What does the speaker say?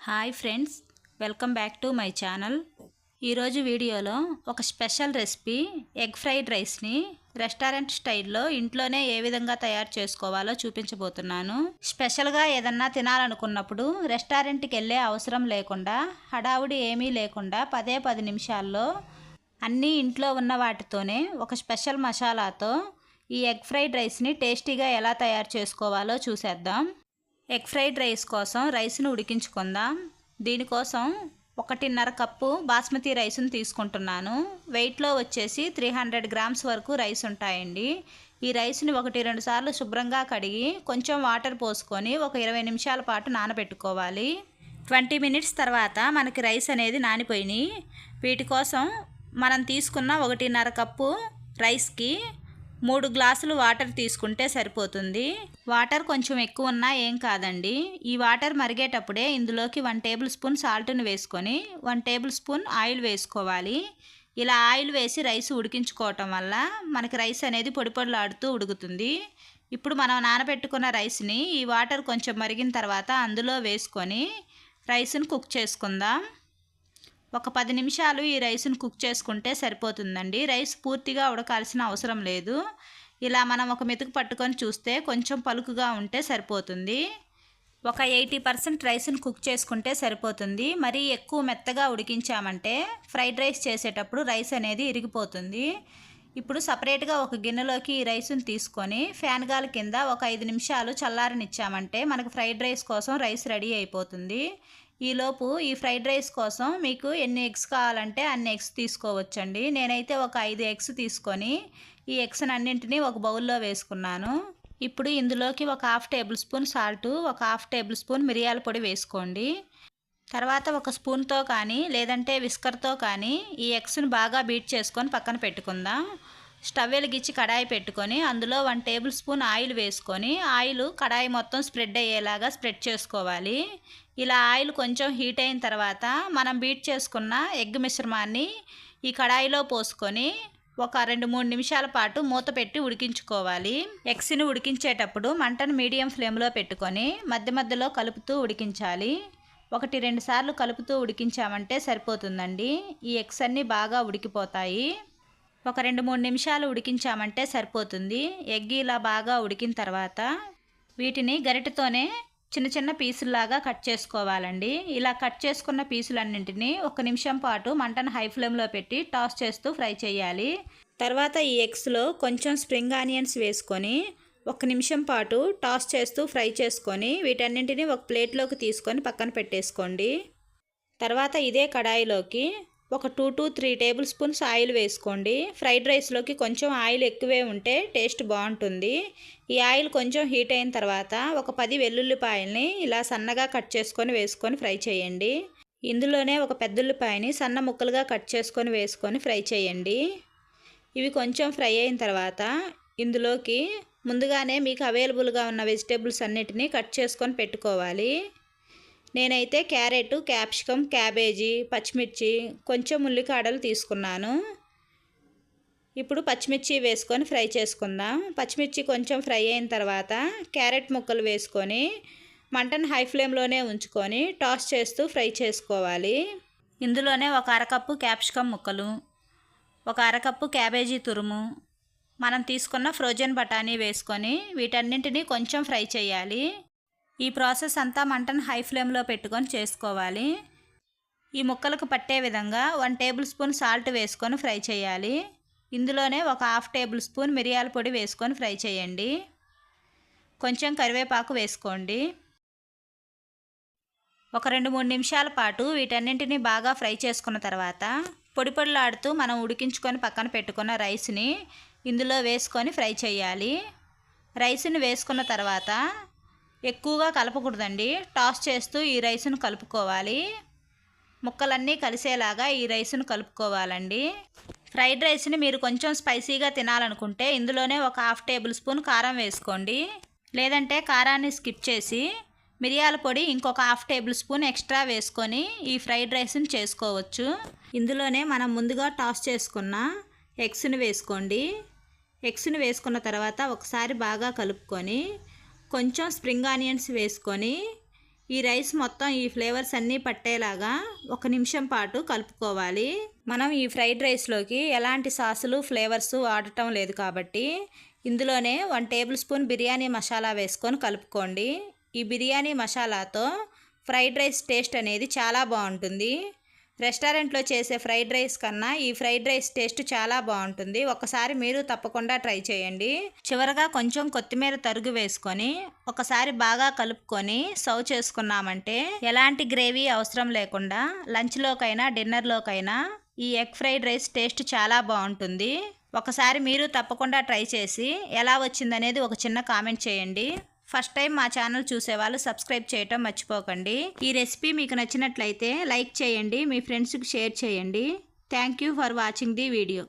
Hi friends welcome back to my channel. ఈరోజు వీడియోలో ఒక స్పెషల్ రెసిపీ ఎగ్ ఫ్రైడ్ రైస్ని రెస్టారెంట్ స్టైల్లో ఇంట్లోనే ఏ విధంగా తయారు చేసుకోవాలో చూపించబోతున్నాను. స్పెషల్గా ఏదన్నా తినాలనుకున్నప్పుడు రెస్టారెంట్కి వెళ్ళే అవసరం లేకుండా హడావుడి ఏమీ లేకుండా పదే పది నిమిషాల్లో అన్నీ ఇంట్లో ఉన్న వాటితోనే ఒక స్పెషల్ మసాలాతో ఈ ఎగ్ ఫ్రైడ్ రైస్ని టేస్టీగా ఎలా తయారు చేసుకోవాలో చూసేద్దాం. ఎగ్ ఫ్రైడ్ రైస్ కోసం రైస్ను ఉడికించుకుందాం. దీనికోసం ఒకటిన్నర కప్పు బాస్మతి రైస్ను తీసుకుంటున్నాను. వెయిట్లో వచ్చేసి త్రీ హండ్రెడ్ గ్రామ్స్ వరకు రైస్ ఉంటాయండి. ఈ రైస్ని ఒకటి రెండు సార్లు శుభ్రంగా కడిగి కొంచెం వాటర్ పోసుకొని ఒక ఇరవై నిమిషాల పాటు నానబెట్టుకోవాలి. ట్వంటీ మినిట్స్ తర్వాత మనకి రైస్ అనేది నానిపోయినాయి. వీటి కోసం మనం తీసుకున్న ఒకటిన్నర కప్పు రైస్కి మూడు గ్లాసులు వాటర్ తీసుకుంటే సరిపోతుంది. వాటర్ కొంచెం ఎక్కువ ఉన్నా ఏం కాదండి. ఈ వాటర్ మరిగేటప్పుడే ఇందులోకి వన్ టేబుల్ స్పూన్ సాల్ట్ని వేసుకొని వన్ టేబుల్ స్పూన్ ఆయిల్ వేసుకోవాలి. ఇలా ఆయిల్ వేసి రైస్ ఉడికించుకోవటం వల్ల మనకి రైస్ అనేది పొడి పొడిలాడుతూ ఉడుకుతుంది. ఇప్పుడు మనం నానబెట్టుకున్న రైస్ని ఈ వాటర్ కొంచెం మరిగిన తర్వాత అందులో వేసుకొని రైస్ని కుక్ చేసుకుందాం. ఒక పది నిమిషాలు ఈ రైస్ను కుక్ చేసుకుంటే సరిపోతుందండి. రైస్ పూర్తిగా ఉడకాల్సిన అవసరం లేదు. ఇలా మనం ఒక మెతుకు పట్టుకొని చూస్తే కొంచెం పలుకుగా ఉంటే సరిపోతుంది. ఒక ఎయిటీ పర్సెంట్ రైస్ను కుక్ చేసుకుంటే సరిపోతుంది. మరీ ఎక్కువ మెత్తగా ఉడికించామంటే ఫ్రైడ్ రైస్ చేసేటప్పుడు రైస్ అనేది ఇరిగిపోతుంది. ఇప్పుడు సపరేట్గా ఒక గిన్నెలోకి ఈ రైస్ని తీసుకొని ఫ్యాన్ గాలి కింద ఒక ఐదు నిమిషాలు చల్లారనిచ్చామంటే మనకు ఫ్రైడ్ రైస్ కోసం రైస్ రెడీ అయిపోతుంది. ఈలోపు ఈ ఫ్రైడ్ రైస్ కోసం మీకు ఎన్ని ఎగ్స్ కావాలంటే అన్ని ఎగ్స్ తీసుకోవచ్చండి. నేనైతే ఒక ఐదు ఎగ్స్ తీసుకొని ఈ ఎగ్స్ అన్నింటినీ ఒక బౌల్లో వేసుకున్నాను. ఇప్పుడు ఇందులోకి ఒక హాఫ్ టేబుల్ స్పూన్ సాల్ట్ ఒక హాఫ్ టేబుల్ స్పూన్ మిరియాల పొడి వేసుకోండి. తర్వాత ఒక స్పూన్తో కానీ లేదంటే విస్కర్తో కానీ ఈ ఎగ్స్ని బాగా బీట్ చేసుకొని పక్కన పెట్టుకుందాం. స్టవ్ వెలిగించి కడాయి పెట్టుకొని అందులో వన్ టేబుల్ స్పూన్ ఆయిల్ వేసుకొని ఆయిల్ కడాయి మొత్తం స్ప్రెడ్ అయ్యేలాగా స్ప్రెడ్ చేసుకోవాలి. ఇలా ఆయిల్ కొంచెం హీట్ అయిన తర్వాత మనం బీట్ చేసుకున్న ఎగ్ మిశ్రమాన్ని ఈ కడాయిలో పోసుకొని ఒక రెండు మూడు నిమిషాల పాటు మూత పెట్టి ఉడికించుకోవాలి. ఎగ్స్ని ఉడికించేటప్పుడు మంటను మీడియం ఫ్లేమ్లో పెట్టుకొని మధ్య మధ్యలో కలుపుతూ ఉడికించాలి. ఒకటి రెండు సార్లు కలుపుతూ ఉడికించామంటే సరిపోతుందండి. ఈ ఎగ్స్ అన్నీ బాగా ఉడికిపోతాయి. ఒక రెండు మూడు నిమిషాలు ఉడికించామంటే సరిపోతుంది. ఎగ్ ఇలా బాగా ఉడికిన తర్వాత వీటిని గరిటతోనే చిన్న చిన్న పీసుల్లాగా కట్ చేసుకోవాలండి. ఇలా కట్ చేసుకున్న పీసులన్నింటినీ ఒక నిమిషం పాటు మంటను హై ఫ్లేమ్లో పెట్టి టాస్ చేస్తూ ఫ్రై చేయాలి. తర్వాత ఈ ఎగ్స్లో కొంచెం స్ప్రింగ్ ఆనియన్స్ వేసుకొని ఒక నిమిషం పాటు టాస్ చేస్తూ ఫ్రై చేసుకొని వీటన్నింటినీ ఒక ప్లేట్లోకి తీసుకొని పక్కన పెట్టేసుకోండి. తర్వాత ఇదే కడాయిలోకి ఒక two to three tablespoons oil వేసుకోండి. ఫ్రైడ్ రైస్లోకి కొంచెం ఆయిల్ ఎక్కువే ఉంటే టేస్ట్ బాగుంటుంది. ఈ ఆయిల్ కొంచెం హీట్ అయిన తర్వాత ఒక పది వెల్లుల్లిపాయల్ని ఇలా సన్నగా కట్ చేసుకొని వేసుకొని ఫ్రై చేయండి. ఇందులోనే ఒక పెద్దుల్లిపాయని సన్న ముక్కలుగా కట్ చేసుకొని వేసుకొని ఫ్రై చేయండి. ఇవి కొంచెం ఫ్రై అయిన తర్వాత ఇందులోకి ముందుగానే మీకు అవైలబుల్గా ఉన్న వెజిటేబుల్స్ అన్నిటినీ కట్ చేసుకొని పెట్టుకోవాలి. నేనైతే క్యారెట్ క్యాప్సికమ్ క్యాబేజీ పచ్చిమిర్చి కొంచెం ఉల్లికాడలు తీసుకున్నాను. ఇప్పుడు పచ్చిమిర్చి వేసుకొని ఫ్రై చేసుకుందాం. పచ్చిమిర్చి కొంచెం ఫ్రై అయిన తర్వాత క్యారెట్ ముక్కలు వేసుకొని మంటను హై ఫ్లేమ్లోనే ఉంచుకొని టాస్ చేస్తూ ఫ్రై చేసుకోవాలి. ఇందులోనే ఒక అరకప్పు క్యాప్సికమ్ ముక్కలు ఒక అరకప్పు క్యాబేజీ తురుము మనం తీసుకున్న ఫ్రోజన్ బఠానీ వేసుకొని వీటన్నింటినీ కొంచెం ఫ్రై చేయాలి. ఈ ప్రాసెస్ అంతా మంటను హై ఫ్లేమ్లో పెట్టుకొని చేసుకోవాలి. ఈ ముక్కలకు పట్టే విధంగా వన్ టేబుల్ స్పూన్ సాల్ట్ వేసుకొని ఫ్రై చేయాలి. ఇందులోనే ఒక హాఫ్ టేబుల్ స్పూన్ మిరియాల పొడి వేసుకొని ఫ్రై చేయండి. కొంచెం కరివేపాకు వేసుకోండి. ఒక రెండు మూడు నిమిషాల పాటు వీటన్నింటినీ బాగా ఫ్రై చేసుకున్న తర్వాత పొడి పొడిలాడుతూ మనం ఉడికించుకొని పక్కన పెట్టుకున్న రైస్ని ఇందులో వేసుకొని ఫ్రై చేయాలి. రైస్ని వేసుకున్న తర్వాత ఎక్కువగా కలపకూడదండి. టాస్ చేస్తూ ఈ రైస్ను కలుపుకోవాలి. ముక్కలన్నీ కలిసేలాగా ఈ రైస్ను కలుపుకోవాలండి. ఫ్రైడ్ రైస్ని మీరు కొంచెం స్పైసీగా తినాలనుకుంటే ఇందులోనే ఒక హాఫ్ టేబుల్ స్పూన్ కారం వేసుకోండి. లేదంటే కారాన్ని స్కిప్ చేసి మిరియాల పొడి ఇంకొక హాఫ్ టేబుల్ స్పూన్ ఎక్స్ట్రా వేసుకొని ఈ ఫ్రైడ్ రైస్ని చేసుకోవచ్చు. ఇందులోనే మనం ముందుగా టాస్ చేసుకున్న ఎగ్స్ని వేసుకోండి. ఎగ్స్ని వేసుకున్న తర్వాత ఒకసారి బాగా కలుపుకొని కొంచెం స్ప్రింగ్ ఆనియన్స్ వేసుకొని ఈ రైస్ మొత్తం ఈ ఫ్లేవర్స్ అన్నీ పట్టేలాగా ఒక నిమిషం పాటు కలుపుకోవాలి. మనం ఈ ఫ్రైడ్ రైస్లోకి ఎలాంటి సాసులు ఫ్లేవర్స్ వాడటం లేదు కాబట్టి ఇందులోనే one tablespoon biryani masala వేసుకొని కలుపుకోండి. ఈ బిర్యానీ మసాలాతో ఫ్రైడ్ రైస్ టేస్ట్ అనేది చాలా బాగుంటుంది. రెస్టారెంట్లో చేసే ఫ్రైడ్ రైస్ కన్నా ఈ ఫ్రైడ్ రైస్ టేస్ట్ చాలా బాగుంటుంది. ఒకసారి మీరు తప్పకుండా ట్రై చేయండి. చివరగా కొంచెం కొత్తిమీర తరుగు వేసుకొని ఒకసారి బాగా కలుపుకొని సర్వ్ చేసుకున్నామంటే ఎలాంటి గ్రేవీ అవసరం లేకుండా లంచ్లోకైనా డిన్నర్లోకైనా ఈ ఎగ్ ఫ్రైడ్ రైస్ టేస్ట్ చాలా బాగుంటుంది. ఒకసారి మీరు తప్పకుండా ట్రై చేసి ఎలా వచ్చిందనేది ఒక చిన్న కామెంట్ చేయండి. ఫస్ట్ టైం మా ఛానల్ చూసేవాళ్ళు సబ్స్క్రైబ్ చేయటం మర్చిపోకండి. ఈ రెసిపీ మీకు నచ్చినట్లయితే లైక్ చేయండి మీ ఫ్రెండ్స్కి షేర్ చేయండి. Thank you for watching the video.